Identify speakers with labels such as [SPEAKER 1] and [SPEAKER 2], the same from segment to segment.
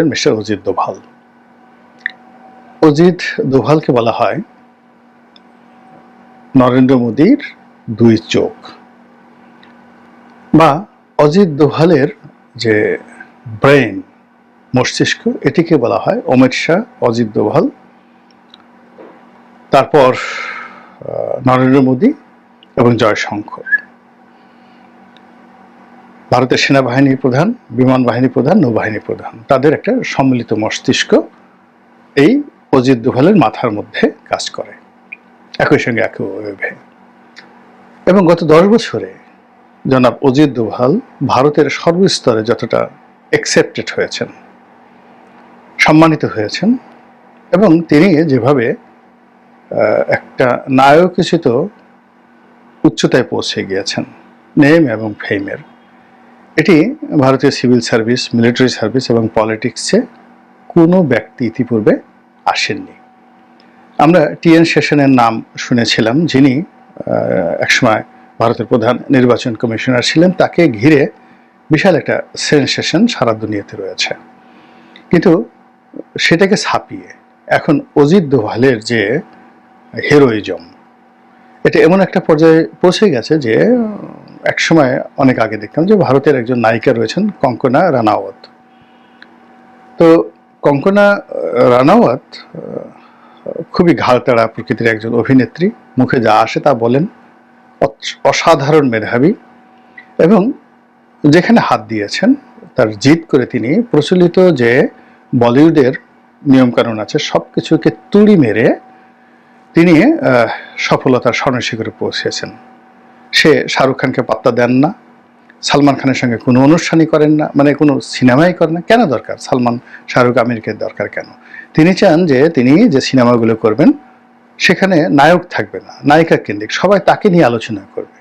[SPEAKER 1] ছিলেন মিস্টার অজিত দোভাল। অজিত দোভালকে বলা হয় নরেন্দ্র মোদীর দুই চোখ। বা অজিত দোভালের যে ব্রেন মস্তিষ্ক, এটিকে বলা হয় অমিত শাহ, অজিত দোভাল। তারপর নরেন্দ্র মোদী এবং জয়শঙ্কর। ভারতের সেনাবাহিনী প্রধান, বিমান বাহিনী প্রধান, নৌবাহিনী প্রধান। তাদের একটা সম্মিলিত মস্তিষ্ক এই অজিত দোভালের মাথার মধ্যে কাজ করে। একই সঙ্গে একইভাবে এবং গত দশ বছরে জনাব অজিত দোভাল ভারতের সর্বস্তরে যতটা অ্যাকসেপ্টেড হয়েছেন, সম্মানিত হয়েছেন, এবং তিনি যেভাবে একটা নায়কোচিত উচ্চতায় পৌঁছে গিয়েছেন, নেম এবং ফেমের এটি ভারতীয় সিভিল সার্ভিস, মিলিটারি সার্ভিস এবং পলিটিক্সে কোনো ব্যক্তি ইতিপূর্বে আসেননি। আমরা টিএন সেশনের নাম শুনেছিলাম, যিনি একসময় ভারতের প্রধান নির্বাচন কমিশনার ছিলেন, তাকে ঘিরে বিশাল একটা সেন্সেশন সারা দুনিয়াতে রয়েছে। কিন্তু সেটাকে ছাপিয়ে এখন অজিত দোভালের যে হেরোইজম, এটা এমন একটা পর্যায়ে পৌঁছে গেছে যে এক সময় অনেক আগে দেখতাম যে ভারতের একজন নায়িকা রয়েছেন কঙ্কনা রানাওয়াত। তো কঙ্কনা রানাওয়াত খুবই ঘাড়তাড়া প্রকৃতির একজন অভিনেত্রী। মুখে যা আসে তা বলেন। অসাধারণ মেধাবী এবং যেখানে হাত দিয়েছেন, তার জিত করে তিনি প্রচলিত যে বলিউডের নিয়মকানুন আছে সব কিছুকে তুড়ি মেরে তিনি সফলতার স্বর্ণশিখরে পৌঁছেছেন। সে শাহরুখ খানকে পাত্তা দেন না, সালমান খানের সঙ্গে কোনো অনুষ্ঠানই করেন না মানে কোনো সিনেমাই করেন না। কেন দরকার? সালমান, শাহরুখ, আমিরকে দরকার কেন? তিনি চান যে তিনি যে সিনেমাগুলো করবেন, সেখানে নায়ক থাকবে না, নায়িকা কেন্দ্রিক, সবাই তাকে নিয়ে আলোচনা করবে।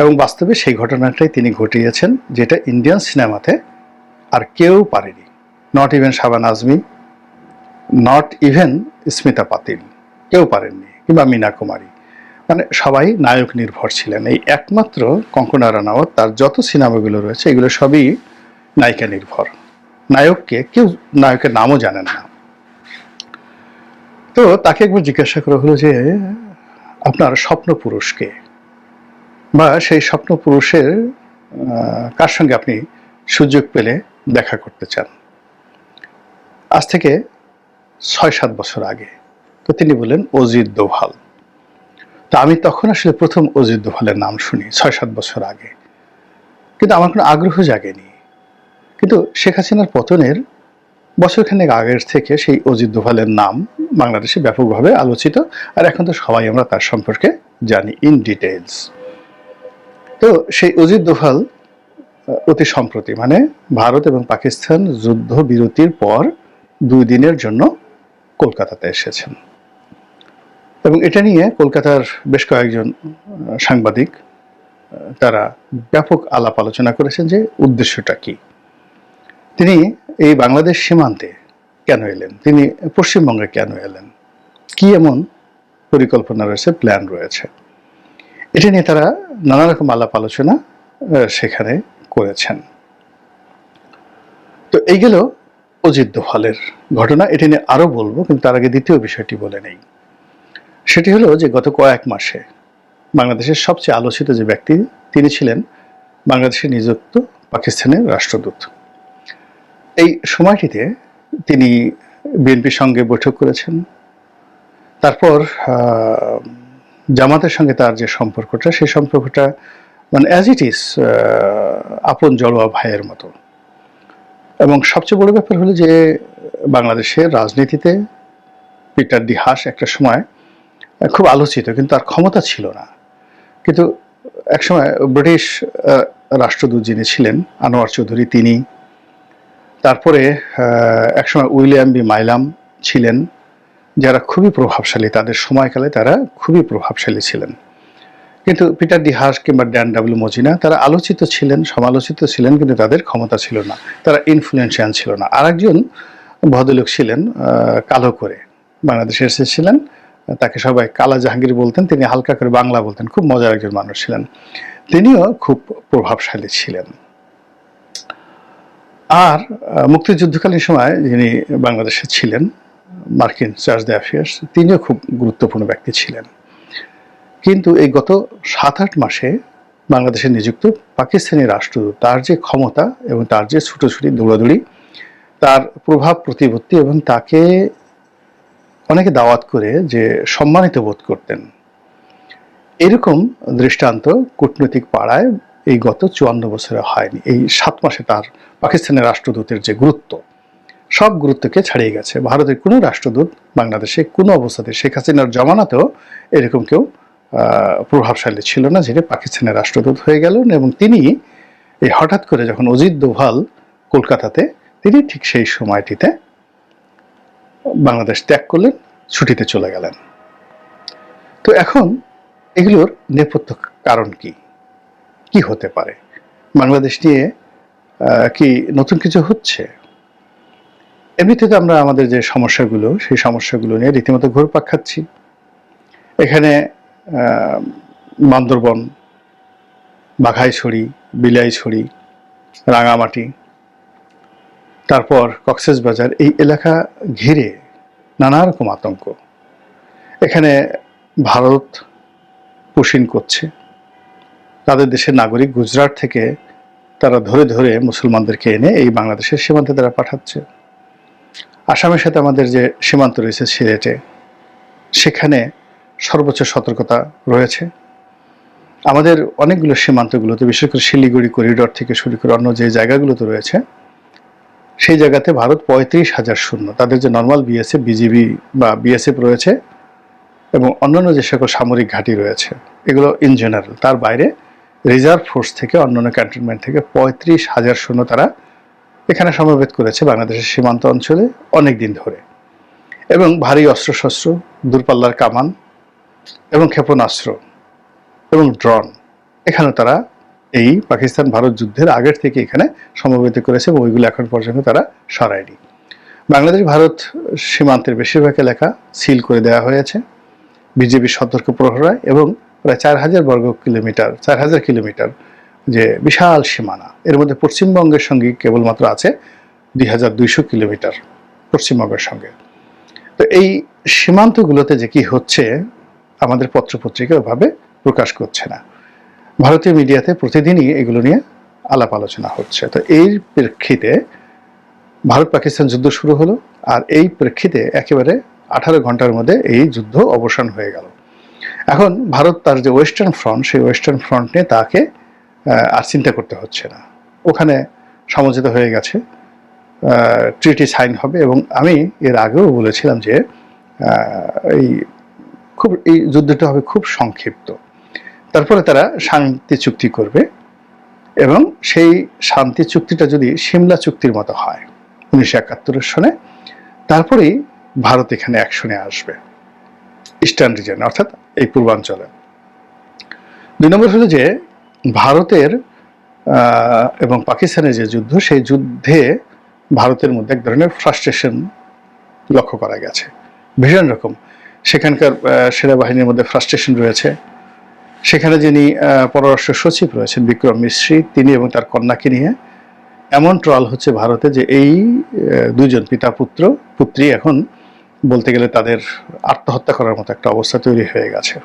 [SPEAKER 1] এবং বাস্তবে সেই ঘটনাটাই তিনি ঘটিয়েছেন, যেটা ইন্ডিয়ান সিনেমাতে আর কেউ পারেনি। Not even Shabana Azmi not even Smita Patil, কেউ পারেননি, কিংবা মীনা কুমারী। মানে সবাই নায়ক নির্ভর ছিলেন। এই একমাত্র কঙ্কনা রানাওয়াত তার যত সিনেমাগুলো রয়েছে, এগুলো সবই নায়িকা নির্ভর। নায়ককে কেউ নায়কের নামও জানেন না। তো তাকে একবার জিজ্ঞাসা করা হলো যে, আপনার স্বপ্ন পুরুষকে বা সেই স্বপ্ন পুরুষের কার সঙ্গে আপনি সুযোগ পেলে দেখা করতে চান? আজ থেকে ছয় সাত বছর আগে। তো তিনি বললেন, অজিত দোভাল। তা আমি তখন আসলে প্রথম অজিত দোভালের নাম শুনি, ছয় সাত বছর আগে। কিন্তু আমার কোনো আগ্রহ জাগেনি। কিন্তু শেখ হাসিনার পতনের বছরখানেক আগের থেকে সেই অজিত দোভালের নাম বাংলাদেশে ব্যাপকভাবে আলোচিত, আর এখন তো সবাই আমরা তার সম্পর্কে জানি ইন ডিটেলস তো সেই অজিত দোভাল অতি সম্প্রতি মানে ভারত এবং পাকিস্তান যুদ্ধ বিরতির পর দুই দিনের জন্য কলকাতাতে এসেছেন। এবং এটা নিয়ে কলকাতার বেশ কয়েকজন সাংবাদিক তারা ব্যাপক আলাপ আলোচনা করেছেন যে উদ্দেশ্যটা কি। তিনি এই বাংলাদেশ সীমান্তে কেন এলেন? তিনি পশ্চিমবঙ্গে কেন এলেন? কি এমন পরিকল্পনা রয়েছে, প্ল্যান রয়েছে? এটা নিয়ে তারা নানা রকম আলাপ আলোচনা সেখানে করেছেন। তো এই গেল অজিত দোভালের ঘটনা। এটি নিয়ে আরও বলব, কিন্তু তার আগে দ্বিতীয় বিষয়টি বলে নেই। সেটি হলো যে গত কয়েক মাসে বাংলাদেশের সবচেয়ে আলোচিত যে ব্যক্তি, তিনি ছিলেন বাংলাদেশে নিযুক্ত পাকিস্তানের রাষ্ট্রদূত। এই সময়টিতে তিনি বিএনপির সঙ্গে বৈঠক করেছেন। তারপর জামাতের সঙ্গে তার যে সম্পর্কটা, সেই সম্পর্কটা মানে অ্যাজ ইট ইজ আপন জড়োয়া ভাইয়ের মতো। এবং সবচেয়ে বড় ব্যাপার হলো যে বাংলাদেশের রাজনীতিতে পিটার ডি হাস একটা সময় খুব আলোচিত, কিন্তু তার ক্ষমতা ছিল না। কিন্তু একসময় ব্রিটিশ রাষ্ট্রদূত যিনি ছিলেন, আনোয়ার চৌধুরী, তিনি তারপরে একসময় উইলিয়াম বি মাইলাম ছিলেন, যারা খুবই প্রভাবশালী, তাদের সময়কালে তারা খুবই প্রভাবশালী ছিলেন। কিন্তু পিটার ডি হাস কিংবা ড্যান ডাব্লিউ মজিনা, তারা আলোচিত ছিলেন, সমালোচিত ছিলেন, কিন্তু তাদের ক্ষমতা ছিল না। তারা ইনফ্লুয়েন্সিয়াল ছিল না। আরেকজন ভদ্রলোক ছিলেন কালো করে, বাংলাদেশে এসেছিলেন তাকে সবাই কালা জাহাঙ্গীর বলতেন, তিনি হালকা করে বাংলা বলতেন। খুব মজার একজন মানুষ ছিলেন। তিনিও খুব প্রভাবশালী ছিলেন। আর মুক্তিযুদ্ধকালীন সময় যিনি বাংলাদেশে ছিলেন, মার্কিন চার্জ দ্য অ্যাফেয়ার্স, তিনিও খুব গুরুত্বপূর্ণ ব্যক্তি ছিলেন। কিন্তু এই গত সাত আট মাসে বাংলাদেশে নিযুক্ত পাকিস্তানি রাষ্ট্রদূত তার যে ক্ষমতা এবং তার যে ছুটোছুটি, দৌড়াদৌড়ি, তার প্রভাব, প্রতিপত্তি এবং তাকে অনেকে দাওয়াত করে যে সম্মানিত বোধ করতেন। এরকম দৃষ্টান্ত কূটনৈতিক পাড়ায় এই গত চুয়ান্ন বছরে হয়নি। এই সাত মাসে তার পাকিস্তানের রাষ্ট্রদূতের যে গুরুত্ব, সব গুরুত্বকে ছাড়িয়ে গেছে। ভারতের কোনো রাষ্ট্রদূত বাংলাদেশে কোনো অবস্থাতে শেখ হাসিনার জমানাতেও এরকম কেউ প্রভাবশালী ছিল না যিনি পাকিস্তানের রাষ্ট্রদূত হয়ে গেলেন এবং তিনি এই হঠাৎ করে যখন অজিত দোভাল কলকাতাতে, তিনি ঠিক সেই সময়টিতে বাংলাদেশ ত্যাগ করলেন, ছুটিতে চলে গেলেন। তো এখন এগুলোর নেপথ্য কারণ কি? কি হতে পারে? বাংলাদেশ নিয়ে কি নতুন কিছু হচ্ছে? এমনিতে তো আমরা আমাদের যে সমস্যাগুলো, সেই সমস্যাগুলো নিয়ে রীতিমতো ঘুরপাক খাচ্ছি। এখানে বান্দরবন, বাঘাইছড়ি, বিলাইছড়ি, রাঙামাটি তারপর কক্সেস বাজার এই এলাকা ঘিরে নানা রকম আতঙ্ক। এখানে ভারত পুশিন করছে। তাদের দেশের নাগরিক গুজরাট থেকে তারা ধরে ধরে মুসলমানদেরকে এনে এই বাংলাদেশের সীমান্তে তারা পাঠাচ্ছে। আসামের সাথে আমাদের যে সীমান্ত রয়েছে সিলেটে সেখানে সর্বোচ্চ সতর্কতা রয়েছে। আমাদের অনেকগুলো সীমান্তগুলোতে, বিশেষ করে শিলিগুড়ি, করিডর থেকে শুরু করে অন্য যে জায়গাগুলোতে রয়েছে সেই জায়গাতে ভারত পঁয়ত্রিশ হাজার শূন্য। তাদের যে নর্মাল বিএসএফ বিজিবি বা বিএসএফ রয়েছে এবং অন্যান্য যে সকল সামরিক ঘাঁটি রয়েছে, এগুলো ইন জেনারেল তার বাইরে রিজার্ভ ফোর্স থেকে অন্যান্য ক্যান্টনমেন্ট থেকে পঁয়ত্রিশ হাজার শূন্য তারা এখানে সমবেত করেছে বাংলাদেশের সীমান্ত অঞ্চলে অনেক দিন ধরে। এবং ভারী অস্ত্রশস্ত্র, দূরপাল্লার কামান এবং ক্ষেপণাস্ত্র এবং ড্রোন এখানে তারা এই পাকিস্তান ভারত যুদ্ধের আগের থেকে এখানে সমবেত করেছে এবং ওইগুলো এখন পর্যন্ত তারা সরায়নি। বাংলাদেশ, ভারত সীমান্তের বেশিরভাগ এলাকা সিল করে দেওয়া হয়েছে। বিজেপি সতর্ক প্রহরায় এবং প্রায় চার হাজার বর্গ কিলোমিটার, চার হাজার কিলোমিটার যে বিশাল সীমানা, এর মধ্যে পশ্চিমবঙ্গের সঙ্গে কেবলমাত্র আছে দুই হাজার দুইশো কিলোমিটার পশ্চিমবঙ্গের সঙ্গে। তো এই সীমান্তগুলোতে যে কি হচ্ছে, আমাদের পত্রপত্রিকা ওভাবে প্রকাশ করছে না। ভারতীয় মিডিয়াতে প্রতিদিনই এগুলো নিয়ে আলাপ আলোচনা হচ্ছে। তো এই প্রেক্ষিতে ভারত পাকিস্তান যুদ্ধ শুরু হলো আর এই প্রেক্ষিতে একেবারে আঠারো ঘণ্টার মধ্যে এই যুদ্ধ অবসান হয়ে গেল। এখন ভারত তার যে ওয়েস্টার্ন ফ্রন্ট সেই ওয়েস্টার্ন ফ্রন্ট নিয়ে তাকে আর চিন্তা করতে হচ্ছে না। ওখানে সমঝোতা হয়ে গেছে ট্রিটি সাইন হবে এবং আমি এর আগেও বলেছিলাম যে এই খুব, এই যুদ্ধটা হবে খুব সংক্ষিপ্ত। তারপরে তারা শান্তি চুক্তি করবে এবং সেই শান্তি চুক্তিটা যদি সিমলা চুক্তির মতো হয়, উনিশশো একাত্তরের সনে, তারপরেই ভারত এখানে অ্যাকশনে আসবে, ইস্টার্ন রিজন অর্থাৎ এই পূর্বাঞ্চলে। দুই নম্বর হলো যে, ভারতের এবং পাকিস্তানের যে যুদ্ধ, সেই যুদ্ধে ভারতের মধ্যে এক ধরনের ফ্রাস্ট্রেশন লক্ষ্য করা গেছে। ভীষণ রকম। সেখানকার সেনাবাহিনীর মধ্যে ফ্রাস্ট্রেশন রয়েছে। সেখানে যিনি পররাষ্ট্র সচিব রয়েছেন, বিক্রম মিশ্রী, তিনি এবং তার কন্যাকে নিয়ে, এমন ট্রল হচ্ছে ভারতে যে এই দুজন পিতা পুত্র, পুত্রী এখন বলতে গেলে তাদের আত্মহত্যা করার মতো একটা অবস্থা তৈরি হয়ে গেছে।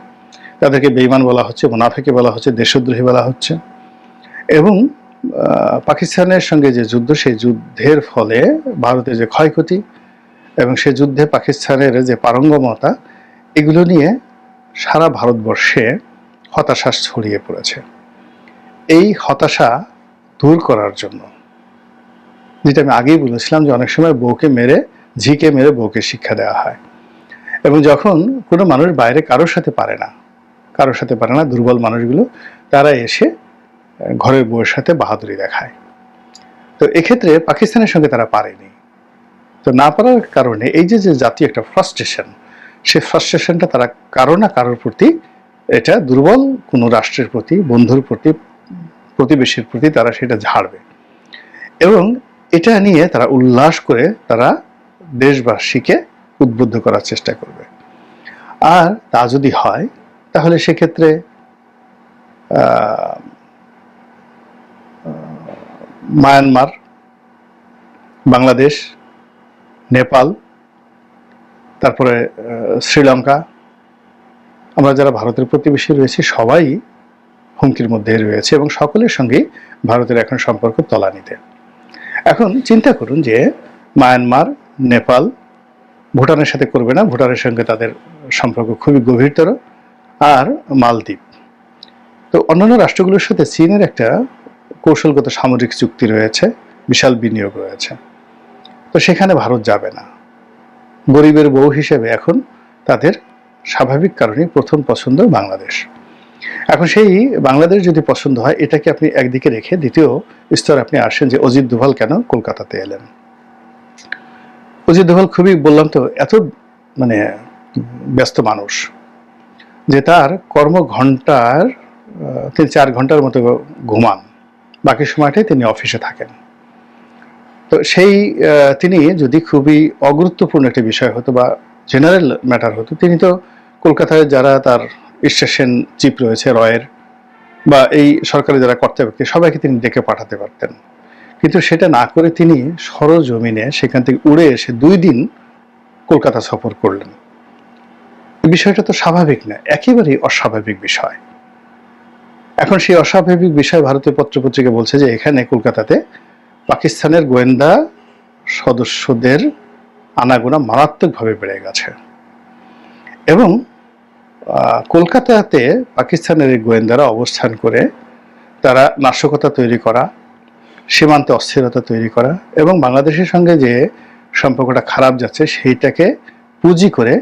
[SPEAKER 1] তাদেরকে বেইমান বলা হচ্ছে মুনাফেকে বলা হচ্ছে, দেশদ্রোহী বলা হচ্ছে এবং পাকিস্তানের সঙ্গে যে যুদ্ধ, সেই যুদ্ধের ফলে ভারতের যে ক্ষয়ক্ষতি এবং সে যুদ্ধে পাকিস্তানের যে পারঙ্গমতা, এগুলো নিয়ে সারা ভারতবর্ষে হতাশা ছড়িয়ে পড়েছে। এই হতাশা দূর করার জন্য। যেটা আমি আগেই বলেছিলাম যে অনেক সময় বউকে মেরে, ঝিকে মেরে বউকে শিক্ষা দেওয়া হয়। এবং যখন কোনো মানুষ বাইরে কারোর সাথে পারে না, কারোর সাথে পারে না, দুর্বল মানুষগুলো, তারা এসে ঘরের বউয়ের সাথে বাহাদুরি দেখায়। তো এক্ষেত্রে পাকিস্তানের সঙ্গে তারা পারেনি। তো না পারার কারণে এই যে যে জাতীয় একটা ফ্রাস্ট্রেশন সেই ফ্রাস্ট্রেশনটা তারা কারও না কারোর প্রতি এটা দুর্বল কোনো রাষ্ট্রের প্রতি, বন্ধুর প্রতি, প্রতিবেশীর প্রতি তারা সেটা ঝাড়বে। এবং এটা নিয়ে তারা উল্লাস করে তারা দেশবাসীকে উদ্বুদ্ধ করার চেষ্টা করবে। আর তা যদি হয়, তাহলে সেক্ষেত্রে মায়ানমার, বাংলাদেশ, নেপাল, তারপরে শ্রীলঙ্কা আমরা যারা ভারতের প্রতিবেশী রয়েছে, সবাই হুমকির মধ্যে রয়েছে এবং সকলের সঙ্গেই ভারতের এখন সম্পর্ক তলানিতে। এখন চিন্তা করুন যে মায়ানমার, নেপাল, ভুটানের সাথে করবে না। ভুটানের সঙ্গে তাদের সম্পর্ক খুবই গভীরতর। আর মালদ্বীপ। তো অন্যান্য রাষ্ট্রগুলোর সাথে চীনের একটা কৌশলগত সামরিক চুক্তি রয়েছে, বিশাল বিনিয়োগ রয়েছে। তো সেখানে ভারত যাবে না। গরিবের বউ হিসেবে এখন তাদের স্বাভাবিক কারণে প্রথম পছন্দ বাংলাদেশ। এখন সেই বাংলাদেশ যদি পছন্দ হয় এটাকে আপনি একদিকে রেখে দ্বিতীয় স্তরে আপনি আসেন যে অজিত দুভাল কেন কলকাতাতে এলেন? অজিত দুভাল খুবই বললাম তো এত মানে ব্যস্ত মানুষ যে তার কর্মঘণ্টার আহ, তিনি চার ঘণ্টার মতো ঘুমান। বাকি সময়টাই তিনি অফিসে থাকেন। তো সেই তিনি যদি খুবই অগুরুত্বপূর্ণ একটি বিষয় হতো বা জেনারেল ম্যাটার হতো তিনি তো কলকাতায় যারা তার স্টেশন চিফ রয়েছে রয়ের, বা এই সরকারি যারা কর্তা ব্যক্তি, সবাইকে তিনি ডেকে পাঠাতে পারতেন। কিন্তু সেটা না করে তিনি সরজমিনে সেখান থেকে উড়ে এসে দুই দিন কলকাতা সফর করলেন। বিষয়টা তো স্বাভাবিক না, একেবারেই অস্বাভাবিক বিষয়। এখন সেই অস্বাভাবিক বিষয় ভারতীয় পত্রপত্রিকা বলছে যে এখানে কলকাতাতে পাকিস্তানের গোয়েন্দা সদস্যদের আনাগোনা মারাত্মকভাবে বেড়ে গেছে। এবং কলকাতাতে পাকিস্তানের এই গোয়েন্দারা অবস্থান করে তারা নাশকতা তৈরি করা, সীমান্তে অস্থিরতা তৈরি করা এবং বাংলাদেশের সঙ্গে যে সম্পর্কটা খারাপ যাচ্ছে সেইটাকে পুঁজি করে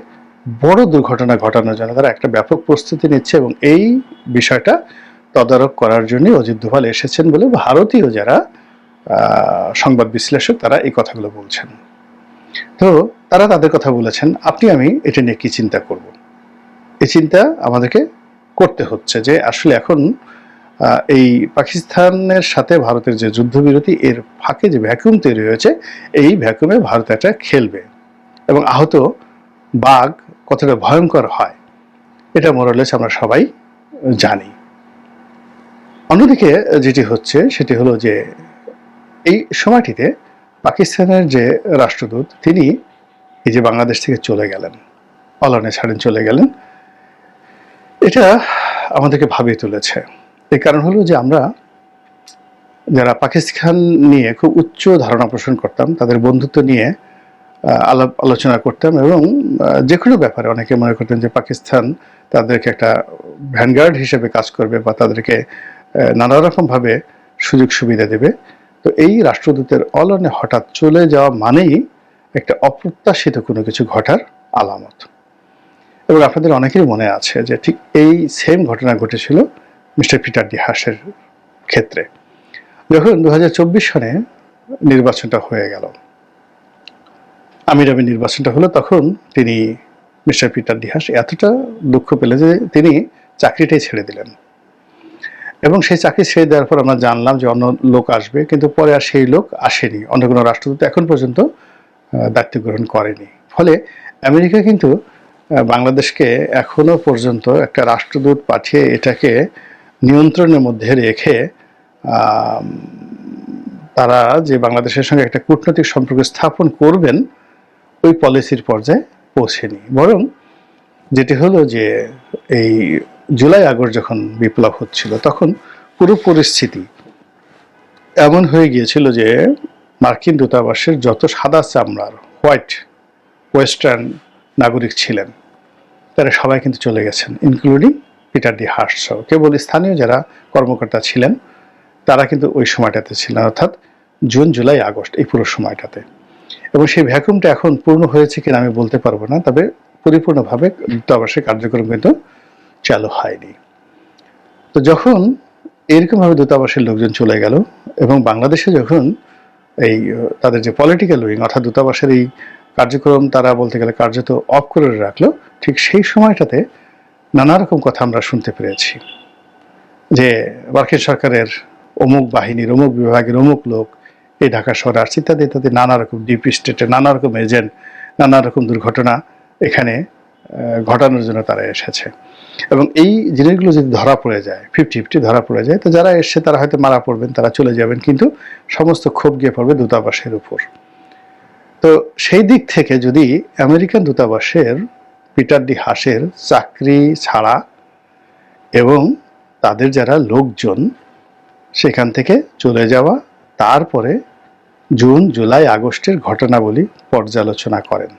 [SPEAKER 1] বড় দুর্ঘটনা ঘটানোর জন্য তারা একটা ব্যাপক প্রস্তুতি নিচ্ছে এবং এই বিষয়টা তদারক করার জন্য অজিত দোভাল এসেছেন বলে ভারতীয় যারা সংবাদ বিশ্লেষক তারা এই কথাগুলো বলছেন। তো তারা তাদের কথা বলেছেন, আপনি, আমি এটা নিয়ে কি চিন্তা করব? এই চিন্তা আমাদেরকে করতে হচ্ছে যে আসলে এখন এই পাকিস্তানের সাথে ভারতের যে যুদ্ধবিরতি, এর ফাঁকে যে ভ্যাকুম তৈরি হয়েছে, এই ভ্যাকুমে ভারত একটা খেলবে এবং আহত বাঘ কতটা ভয়ঙ্কর হয়, এটা মোরালেস আমরা সবাই জানি। অন্যদিকে যেটি হচ্ছে, সেটি হলো যে এই সময়টিতে পাকিস্তানের যে রাষ্ট্রদূত, তিনি এই যে বাংলাদেশ থেকে চলে গেলেন, অলনে ছাড়েন, চলে গেলেন, এটা আমাদেরকে ভাবিয়ে তুলেছে। এই কারণ হলো যে আমরা যারা পাকিস্তান নিয়ে খুব উচ্চ ধারণা পোষণ করতাম, তাদের বন্ধুত্ব নিয়ে আলাপ আলোচনা করতাম এবং যে কোনো ব্যাপারে অনেকে মনে করতেন যে পাকিস্তান তাদেরকে একটা ভ্যানগার্ড হিসেবে কাজ করবে বা তাদেরকে নানা রকমভাবে সুযোগ সুবিধা দেবে। তো এই রাষ্ট্রদূতের অলনে হঠাৎ চলে যাওয়া মানেই একটা অপ্রত্যাশিত কোনো কিছু ঘটার আলামত। এবং আপনাদের অনেকেরই মনে আছে যে ঠিক এই সেম ঘটনা ঘটেছিল মিস্টার পিটার ডি হাসের ক্ষেত্রে। যখন দু সনে নির্বাচনটা হয়ে গেল, আমির আমির নির্বাচনটা হলো, তখন তিনি মিস্টার পিটার ডিহাস এতটা দুঃখ পেলে যে তিনি চাকরিটাই ছেড়ে দিলেন। এবং সেই চাকরি ছেড়ে দেওয়ার পর আমরা জানলাম যে অন্য লোক আসবে, কিন্তু পরে আর সেই লোক আসেনি। অন্য কোনো রাষ্ট্রদূত এখন পর্যন্ত দায়িত্ব গ্রহণ করেনি। ফলে আমেরিকা কিন্তু বাংলাদেশকে এখনও পর্যন্ত একটা রাষ্ট্রদূত পাঠিয়ে এটাকে নিয়ন্ত্রণের মধ্যে রেখে তারা যে বাংলাদেশের সঙ্গে একটা কূটনৈতিক সম্পর্ক স্থাপন করবেন, ওই পলিসির পর্যায়ে পৌঁছেনি। বরং যেটি হলো যে, এই জুলাই আগস্ট যখন বিপ্লব হচ্ছিল, তখন পুরো পরিস্থিতি এমন হয়ে গিয়েছিল যে মার্কিন দূতাবাসের যত সাদা চামড়ার হোয়াইট ওয়েস্টার্ন নাগরিক ছিলেন, তারা সবাই কিন্তু চলে গেছেন ইনক্লুডিং পিটার ডি হার্স কেবল স্থানীয় যারা কর্মকর্তা ছিলেন, তারা কিন্তু ওই সময়টাতে ছিলেন, অর্থাৎ জুন, জুলাই, আগস্ট, এই পুরো সময়টাতে। এবং সেই ভ্যাকুমটা এখন পূর্ণ হয়েছে কিনা আমি বলতে পারব না, তবে পরিপূর্ণভাবে দূতাবাসের কার্যক্রম কিন্তু চালু হয়নি। তো যখন এরকমভাবে দূতাবাসের লোকজন চলে গেল এবং বাংলাদেশে যখন এই তাদের যে পলিটিক্যাল উইং অর্থাৎ দূতাবাসের এই কার্যক্রম তারা বলতে গেলে কার্যত অফ করে রাখল, ঠিক সেই সময়টাতে নানা রকম কথা আমরা শুনতে পেরেছি। যে মার্কিন সরকারের অমুক বাহিনীর, অমুক বিভাগের অমুক লোক, এই ঢাকা শহরে আসছে, ইত্যাদি ইত্যাদি, নানা রকম ডিপ স্টেটে নানা রকম এজেন্ট নানা রকম দুর্ঘটনা এখানে ঘটানোর জন্য তারা এসেছে। এবং এই জিনিসগুলো যদি ধরা পড়ে যায় ফিফটি ফিফটি ধরা পড়ে যায়, তো যারা এসছে তারা হয়তো মারা পড়বেন, তারা চলে যাবেন, কিন্তু সমস্ত ক্ষোভ গিয়ে পড়বে দূতাবাসের উপর। তো সেই দিক থেকে যদি আমেরিকান দূতাবাসের পিটার ডি হাসের চাকরি ছাড়া এবং তাদের যারা লোকজন সেখান থেকে চলে যাওয়া, তারপরে জুন, জুলাই, আগস্টের ঘটনাবলী পর্যালোচনা করেন।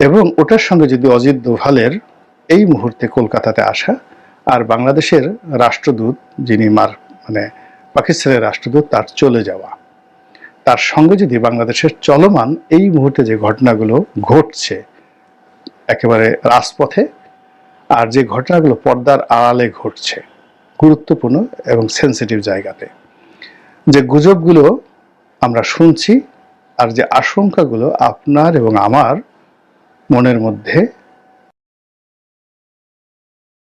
[SPEAKER 1] এবং ওটার সঙ্গে যদি অজিত দোভালের এই মুহূর্তে কলকাতাতে আসা আর বাংলাদেশের রাষ্ট্রদূত যিনি মার মানে পাকিস্তানের রাষ্ট্রদূত, তার চলে যাওয়া। তার সঙ্গে যদি বাংলাদেশের চলমান এই মুহূর্তে যে ঘটনাগুলো ঘটছে, একেবারে রাজপথে, আর যে ঘটনাগুলো পর্দার আড়ালে ঘটছে, গুরুত্বপূর্ণ এবং সেন্সিটিভ জায়গাতে, যে গুজবগুলো আমরা শুনছি আর যে আশঙ্কাগুলো আপনার এবং আমার মনের মধ্যে